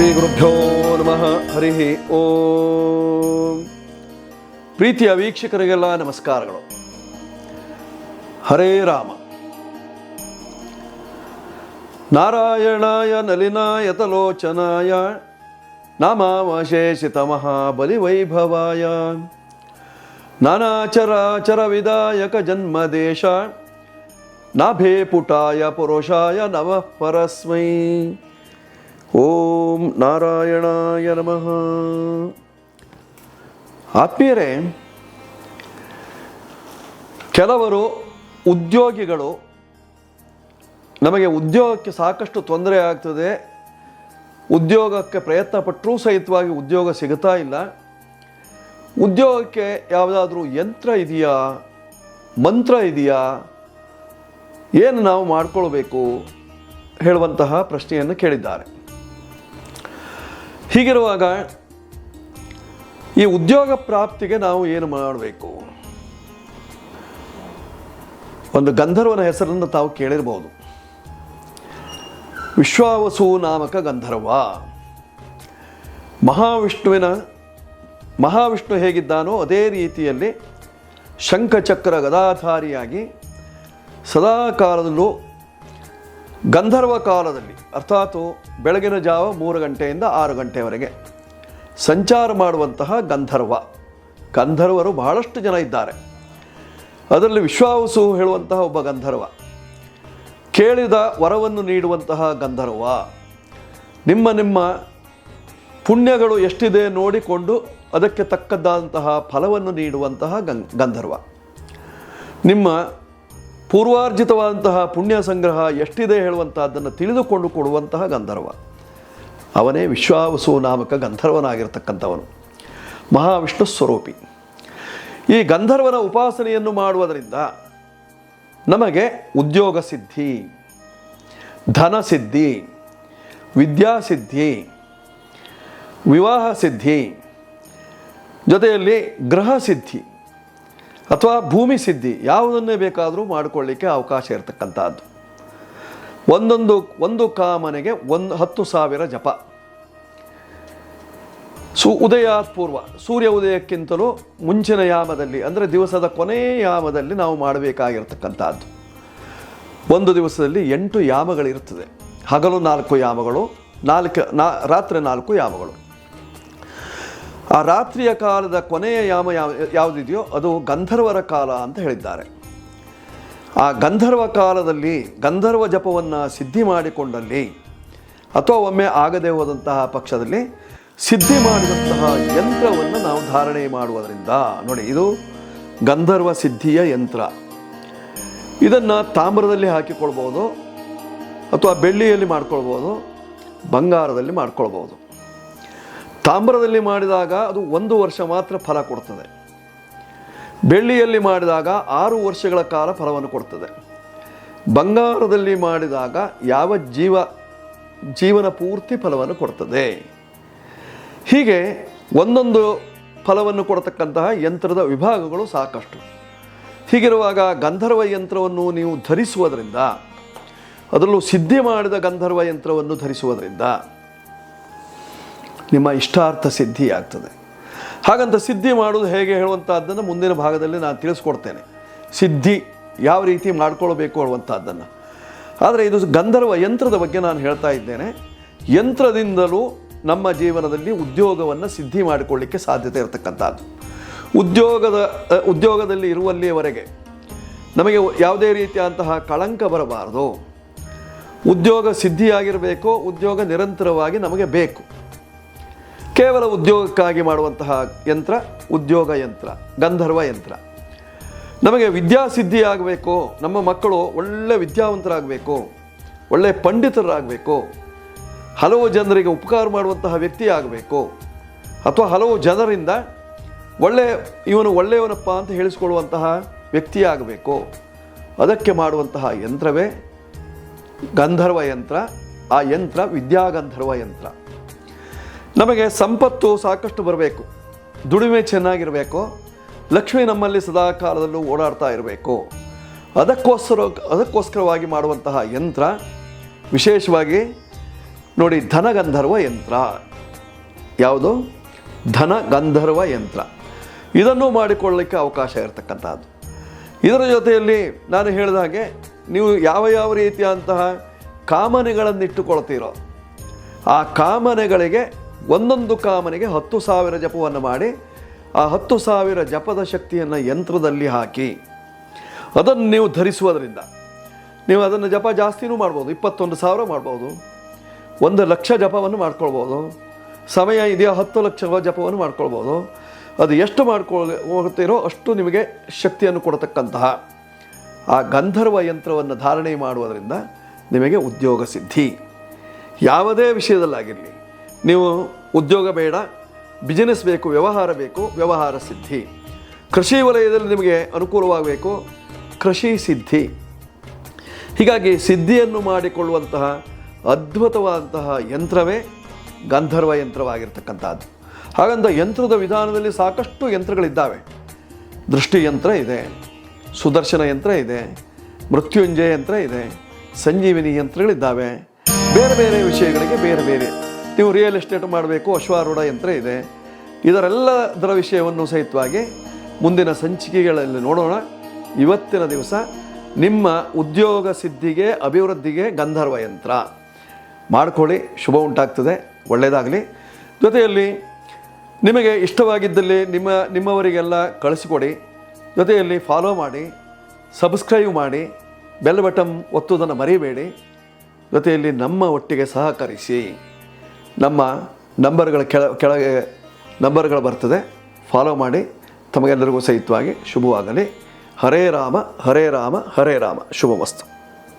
ಶ್ರೀ ಗುರುಭ್ಯೋ ನಮಃ, ಹರಿ ಓಂ. ಪ್ರೀತಿಯ ವೀಕ್ಷಕರಿಗೆಲ್ಲ ನಮಸ್ಕಾರಗಳು. ಹರೇ ರಾಮ. ನಾರಾಯಣಾಯ ನಲಿನಾಯತಲೋಚನಾಯ ನಾಮಾವಶೇಷಿತ ಮಹಾಬಲಿವೈಭವಾಯ ನಾನಾಚರಾಚರ ವಿದಾಯಕ ಜನ್ಮದೇಶ. ನಾಭೇ ಪುಟಾಯ ಪುರುಷಾಯ ನಮಃ ಪರಸ್ಮೈ. ಓಂ ನಾರಾಯಣಾಯ ನಮಃ. ಆತ್ಮೀಯರೇ, ಕೆಲವರು ಉದ್ಯೋಗಿಗಳು, ನಮಗೆ ಉದ್ಯೋಗಕ್ಕೆ ಸಾಕಷ್ಟು ತೊಂದರೆ ಆಗ್ತದೆ, ಉದ್ಯೋಗಕ್ಕೆ ಪ್ರಯತ್ನ ಪಟ್ಟರೂ ಸಹಿತವಾಗಿ ಉದ್ಯೋಗ ಸಿಗುತ್ತಾ ಇಲ್ಲ. ಉದ್ಯೋಗಕ್ಕೆ ಯಾವುದಾದ್ರೂ ಯಂತ್ರ ಇದೆಯಾ? ಮಂತ್ರ ಇದೆಯಾ? ಏನು ನಾವು ಮಾಡಿಕೊಳ್ಬೇಕು? ಹೇಳುವಂತಹ ಪ್ರಶ್ನೆಯನ್ನು ಕೇಳಿದ್ದಾರೆ. ಹೀಗಿರುವಾಗ ಈ ಉದ್ಯೋಗ ಪ್ರಾಪ್ತಿಗೆ ನಾವು ಏನು ಮಾಡಬೇಕು? ಒಂದು ಗಂಧರ್ವನ ಹೆಸರನ್ನು ತಾವು ಕೇಳಿರ್ಬೋದು. ವಿಶ್ವಾವಸು ನಾಮಕ ಗಂಧರ್ವ. ಮಹಾವಿಷ್ಣುವಿನ, ಮಹಾವಿಷ್ಣು ಹೇಗಿದ್ದಾನೋ ಅದೇ ರೀತಿಯಲ್ಲಿ ಶಂಖಚಕ್ರ ಗದಾಧಾರಿಯಾಗಿ ಸದಾ ಕಾಲದಲ್ಲೂ ಗಂಧರ್ವ ಕಾಲದಲ್ಲಿ, ಅರ್ಥಾತ್ ಬೆಳಗಿನ ಜಾವ ಮೂರು ಗಂಟೆಯಿಂದ ಆರು ಗಂಟೆಯವರೆಗೆ ಸಂಚಾರ ಮಾಡುವಂತಹ ಗಂಧರ್ವ. ಗಂಧರ್ವರು ಬಹಳಷ್ಟು ಜನ ಇದ್ದಾರೆ. ಅದರಲ್ಲಿ ವಿಶ್ವಾವಸು ಹೇಳುವಂತಹ ಒಬ್ಬ ಗಂಧರ್ವ. ಕೇಳಿದ ವರವನ್ನು ನೀಡುವಂತಹ ಗಂಧರ್ವ. ನಿಮ್ಮ ನಿಮ್ಮ ಪುಣ್ಯಗಳು ಎಷ್ಟಿದೆ ನೋಡಿಕೊಂಡು ಅದಕ್ಕೆ ತಕ್ಕದ್ದಾದಂತಹ ಫಲವನ್ನು ನೀಡುವಂತಹ ಗಂಧರ್ವ. ನಿಮ್ಮ ಪೂರ್ವಾರ್ಜಿತವಾದಂತಹ ಪುಣ್ಯ ಸಂಗ್ರಹ ಎಷ್ಟಿದೆ ಹೇಳುವಂತಹದ್ದನ್ನು ತಿಳಿದುಕೊಂಡು ಕೊಡುವಂತಹ ಗಂಧರ್ವ. ಅವನೇ ವಿಶ್ವಾವಸು ನಾಮಕ ಗಂಧರ್ವನಾಗಿರ್ತಕ್ಕಂಥವನು. ಮಹಾವಿಷ್ಣು ಸ್ವರೂಪಿ. ಈ ಗಂಧರ್ವನ ಉಪಾಸನೆಯನ್ನು ಮಾಡುವುದರಿಂದ ನಮಗೆ ಉದ್ಯೋಗ ಸಿದ್ಧಿ, ಧನ ಸಿದ್ಧಿ ವಿದ್ಯಾಸಿದ್ಧಿ ವಿವಾಹ ಸಿದ್ಧಿ, ಜೊತೆಯಲ್ಲಿ ಗೃಹ ಸಿದ್ಧಿ. ಅಥವಾ ಭೂಮಿ ಸಿದ್ಧಿ ಯಾವುದನ್ನೇ ಬೇಕಾದರೂ ಮಾಡಿಕೊಳ್ಳಿಕ್ಕೆ ಅವಕಾಶ ಇರತಕ್ಕಂಥದ್ದು. ಒಂದೊಂದು, ಒಂದು ಕಾಮನೆಗೆ ಒಂದು ಹತ್ತು ಸಾವಿರ ಜಪ. ಸು ಉದಯಾತ್ ಪೂರ್ವ, ಸೂರ್ಯ ಉದಯಕ್ಕಿಂತಲೂ ಮುಂಚಿನ ಯಾಮದಲ್ಲಿ, ಅಂದರೆ ದಿವಸದ ಕೊನೆಯ ಯಾಮದಲ್ಲಿ ನಾವು ಮಾಡಬೇಕಾಗಿರ್ತಕ್ಕಂಥದ್ದು. ಒಂದು ದಿವಸದಲ್ಲಿ ಎಂಟು ಯಾಮಗಳಿರ್ತದೆ ಹಗಲು ನಾಲ್ಕು ಯಾಮಗಳು, ನಾಲ್ಕು, ನಾ, ರಾತ್ರಿ ನಾಲ್ಕು ಯಾಮಗಳು. ಆ ರಾತ್ರಿಯ ಕಾಲದ ಕೊನೆಯ ಯಾಮ ಯಾವ, ಯಾವುದಿದೆಯೋ ಅದು ಗಂಧರ್ವರ ಕಾಲ ಅಂತ ಹೇಳಿದ್ದಾರೆ. ಆ ಗಂಧರ್ವ ಕಾಲದಲ್ಲಿ ಗಂಧರ್ವ ಜಪವನ್ನು ಸಿದ್ಧಿ ಮಾಡಿಕೊಂಡಲ್ಲಿ ಅಥವಾ ಒಮ್ಮೆ ಆಗದೆ ಹೋದಂತಹ ಪಕ್ಷದಲ್ಲಿ ಸಿದ್ಧಿ ಮಾಡಿದಂತಹ ಯಂತ್ರವನ್ನು ನಾವು ಧಾರಣೆ ಮಾಡುವುದರಿಂದ, ನೋಡಿ ಇದು ಗಂಧರ್ವ ಸಿದ್ಧಿಯ ಯಂತ್ರ. ಇದನ್ನು ತಾಮ್ರದಲ್ಲಿ ಹಾಕಿಕೊಳ್ಬೋದು ಅಥವಾ ಬೆಳ್ಳಿಯಲ್ಲಿ ಮಾಡ್ಕೊಳ್ಬೋದು ಬಂಗಾರದಲ್ಲಿ ಮಾಡ್ಕೊಳ್ಬೋದು ತಾಮ್ರದಲ್ಲಿ ಮಾಡಿದಾಗ ಅದು ಒಂದು ವರ್ಷ ಮಾತ್ರ ಫಲ ಕೊಡ್ತದೆ. ಬೆಳ್ಳಿಯಲ್ಲಿ ಮಾಡಿದಾಗ ಆರು ವರ್ಷಗಳ ಕಾಲ ಫಲವನ್ನು ಕೊಡ್ತದೆ. ಬಂಗಾರದಲ್ಲಿ ಮಾಡಿದಾಗ ಯಾವ ಜೀವ, ಜೀವನ ಪೂರ್ತಿ ಫಲವನ್ನು ಕೊಡ್ತದೆ. ಹೀಗೆ ಒಂದೊಂದು ಫಲವನ್ನು ಕೊಡತಕ್ಕಂತಹ ಯಂತ್ರದ ವಿಭಾಗಗಳು ಸಾಕಷ್ಟು. ಹೀಗಿರುವಾಗ ಗಂಧರ್ವ ಯಂತ್ರವನ್ನು ನೀವು ಧರಿಸುವುದರಿಂದ, ಅದರಲ್ಲೂ ಸಿದ್ಧಿ ಮಾಡಿದ ಗಂಧರ್ವ ಯಂತ್ರವನ್ನು ಧರಿಸುವುದರಿಂದ ನಿಮ್ಮ ಇಷ್ಟಾರ್ಥ ಸಿದ್ಧಿ ಆಗ್ತದೆ. ಹಾಗಂತ ಸಿದ್ಧಿ ಮಾಡೋದು ಹೇಗೆ ಹೇಳುವಂಥದ್ದನ್ನು ಮುಂದಿನ ಭಾಗದಲ್ಲಿ ನಾನು ತಿಳಿಸ್ಕೊಡ್ತೇನೆ. ಸಿದ್ಧಿ ಯಾವ ರೀತಿ ಮಾಡ್ಕೊಳ್ಬೇಕು ಹೇಳುವಂಥದ್ದನ್ನು ಆದರೆ ಇದು ಗಂಧರ್ವ ಯಂತ್ರದ ಬಗ್ಗೆ ನಾನು ಹೇಳ್ತಾ ಇದ್ದೇನೆ. ಯಂತ್ರದಿಂದಲೂ ನಮ್ಮ ಜೀವನದಲ್ಲಿ ಉದ್ಯೋಗವನ್ನು ಸಿದ್ಧಿ ಮಾಡಿಕೊಳ್ಳಿಕ್ಕೆ ಸಾಧ್ಯತೆ ಇರತಕ್ಕಂಥದ್ದು. ಉದ್ಯೋಗದ ಉದ್ಯೋಗದಲ್ಲಿ ಇರುವಲ್ಲಿಯವರೆಗೆ ನಮಗೆ ಯಾವುದೇ ರೀತಿಯಾದಂತಹ ಕಳಂಕ ಬರಬಾರದು. ಉದ್ಯೋಗ ಸಿದ್ಧಿಯಾಗಿರಬೇಕು, ಉದ್ಯೋಗ ನಿರಂತರವಾಗಿ ನಮಗೆ ಬೇಕು. ಕೇವಲ ಉದ್ಯೋಗಕ್ಕಾಗಿ ಮಾಡುವಂತಹ ಯಂತ್ರ, ಉದ್ಯೋಗ ಯಂತ್ರ, ಗಂಧರ್ವ ಯಂತ್ರ. ನಮಗೆ ವಿದ್ಯಾಸಿದ್ಧಿ ಆಗಬೇಕು ನಮ್ಮ ಮಕ್ಕಳು ಒಳ್ಳೆ ವಿದ್ಯಾವಂತರಾಗಬೇಕು, ಒಳ್ಳೆ ಪಂಡಿತರಾಗಬೇಕು, ಹಲವು ಜನರಿಗೆ ಉಪಕಾರ ಮಾಡುವಂತಹ ವ್ಯಕ್ತಿ ಆಗಬೇಕು ಅಥವಾ ಹಲವು ಜನರಿಂದ ಒಳ್ಳೆ, ಇವನು ಒಳ್ಳೆಯವನಪ್ಪ ಅಂತ ಹೇಳಿಸ್ಕೊಳ್ಳುವಂತಹ ವ್ಯಕ್ತಿಯಾಗಬೇಕು. ಅದಕ್ಕೆ ಮಾಡುವಂತಹ ಯಂತ್ರವೇ ಗಂಧರ್ವ ಯಂತ್ರ. ಆ ಯಂತ್ರ ವಿದ್ಯಾಗಂಧರ್ವ ಯಂತ್ರ. ನಮಗೆ ಸಂಪತ್ತು ಸಾಕಷ್ಟು ಬರಬೇಕು. ದುಡಿಮೆ ಚೆನ್ನಾಗಿರಬೇಕು. ಲಕ್ಷ್ಮಿ ನಮ್ಮಲ್ಲಿ ಸದಾ ಕಾಲದಲ್ಲೂ ಓಡಾಡ್ತಾ ಇರಬೇಕು. ಅದಕ್ಕೋಸ್ಕರ, ಅದಕ್ಕೋಸ್ಕರವಾಗಿ ಮಾಡುವಂತಹ ಯಂತ್ರ, ವಿಶೇಷವಾಗಿ ನೋಡಿ ಧನಗಂಧರ್ವ ಯಂತ್ರ. ಯಾವುದು? ಧನ ಗಂಧರ್ವ ಯಂತ್ರ. ಇದನ್ನು ಮಾಡಿಕೊಳ್ಳಲಿಕ್ಕೆ ಅವಕಾಶ ಇರತಕ್ಕಂಥದ್ದು ಇದರ ಜೊತೆಯಲ್ಲಿ ನಾನು ಹೇಳಿದ ಹಾಗೆ, ನೀವು ಯಾವ ಯಾವ ರೀತಿಯಂತಹ ಕಾಮನೆಗಳನ್ನಿಟ್ಟುಕೊಳ್ತೀರೋ, ಆ ಕಾಮನೆಗಳಿಗೆ ಒಂದೊಂದು ಕಾಮನೆಗೆ ಹತ್ತು ಸಾವಿರ ಜಪವನ್ನು ಮಾಡಿ, ಆ ಹತ್ತು ಸಾವಿರ ಜಪದ ಶಕ್ತಿಯನ್ನು ಯಂತ್ರದಲ್ಲಿ ಹಾಕಿ, ಅದನ್ನು ನೀವು ಧರಿಸುವುದರಿಂದ ನೀವು ಅದನ್ನು ಜಪ ಜಾಸ್ತಿನೂ ಮಾಡ್ಬೋದು, ಇಪ್ಪತ್ತೊಂದು ಸಾವಿರ ಮಾಡ್ಬೋದು, ಒಂದು ಲಕ್ಷ ಜಪವನ್ನು ಮಾಡ್ಕೊಳ್ಬೋದು, ಸಮಯ ಇದೆಯಾ ಹತ್ತು ಲಕ್ಷ ಜಪವನ್ನು ಮಾಡ್ಕೊಳ್ಬೋದು, ಅದು ಎಷ್ಟು ಮಾಡ್ಕೊಳ್ಳಿ ಅಷ್ಟು ನಿಮಗೆ ಶಕ್ತಿಯನ್ನು ಕೊಡತಕ್ಕಂತಹ ಆ ಗಂಧರ್ವ ಯಂತ್ರವನ್ನು ಧಾರಣೆ ಮಾಡುವುದರಿಂದ ನಿಮಗೆ ಉದ್ಯೋಗ ಸಿದ್ಧಿ. ಯಾವುದೇ ವಿಷಯದಲ್ಲಾಗಿರಲಿ ನೀವು ಉದ್ಯೋಗ ಬೇಡ ಬಿಸಿನೆಸ್ ಬೇಕು, ವ್ಯವಹಾರ ಬೇಕು, ವ್ಯವಹಾರ ಸಿದ್ಧಿ. ಕೃಷಿ ವಲಯದಲ್ಲಿ ನಿಮಗೆ ಅನುಕೂಲವಾಗಬೇಕು, ಕೃಷಿ ಸಿದ್ಧಿ. ಹೀಗಾಗಿ ಸಿದ್ಧಿಯನ್ನು ಮಾಡಿಕೊಳ್ಳುವಂತಹ ಅದ್ಭುತವಾದಂತಹ ಯಂತ್ರವೇ ಗಂಧರ್ವ ಯಂತ್ರವಾಗಿರ್ತಕ್ಕಂಥದ್ದು. ಹಾಗಂತ ಯಂತ್ರದ ವಿಧಾನದಲ್ಲಿ ಸಾಕಷ್ಟು ಯಂತ್ರಗಳಿದ್ದಾವೆ. ದೃಷ್ಟಿ ಯಂತ್ರ ಇದೆ, ಸುದರ್ಶನ ಯಂತ್ರ ಇದೆ, ಮೃತ್ಯುಂಜಯ ಯಂತ್ರ ಇದೆ, ಸಂಜೀವಿನಿ ಯಂತ್ರಗಳಿದ್ದಾವೆ. ಬೇರೆ ಬೇರೆ ವಿಷಯಗಳಿಗೆ ಬೇರೆ ಬೇರೆ ನೀವು ರಿಯಲ್ ಎಸ್ಟೇಟ್ ಮಾಡಬೇಕು, ಅಶ್ವಾರೂಢ ಯಂತ್ರ ಇದೆ. ಇದರೆಲ್ಲದರ ವಿಷಯವನ್ನು ಸಹಿತವಾಗಿ ಮುಂದಿನ ಸಂಚಿಕೆಗಳಲ್ಲಿ ನೋಡೋಣ. ಇವತ್ತಿನ ದಿವಸ ನಿಮ್ಮ ಉದ್ಯೋಗ ಸಿದ್ಧಿಗೆ, ಅಭಿವೃದ್ಧಿಗೆ ಗಂಧರ್ವ ಯಂತ್ರ. ಮಾಡಿಕೊಳ್ಳಿ, ಶುಭ ಉಂಟಾಗ್ತದೆ ಒಳ್ಳೆಯದಾಗಲಿ ಜೊತೆಯಲ್ಲಿ ನಿಮಗೆ ಇಷ್ಟವಾಗಿದ್ದಲ್ಲಿ ನಿಮ್ಮ, ನಿಮ್ಮವರಿಗೆಲ್ಲ ಕಳಿಸಿಕೊಡಿ. ಜೊತೆಯಲ್ಲಿ ಫಾಲೋ ಮಾಡಿ ಸಬ್ಸ್ಕ್ರೈಬ್ ಮಾಡಿ ಬೆಲ್ ಬಟನ್ ಒತ್ತುವುದನ್ನು ಮರಿಬೇಡಿ. ಜೊತೆಯಲ್ಲಿ ನಮ್ಮ ಒಟ್ಟಿಗೆ ಸಹಕರಿಸಿ. ನಮ್ಮ ನಂಬರ್ಗಳ ಕೆಳ, ಕೆಳಗೆ ನಂಬರ್ಗಳು ಬರ್ತದೆ. ಫಾಲೋ ಮಾಡಿ. ತಮಗೆಲ್ಲರಿಗೂ ಸಹಿತವಾಗಿ ಶುಭವಾಗಲಿ. ಹರೇ ರಾಮ ಹರೇ ರಾಮ ಹರೇ ರಾಮ. ಶುಭಮಸ್ತು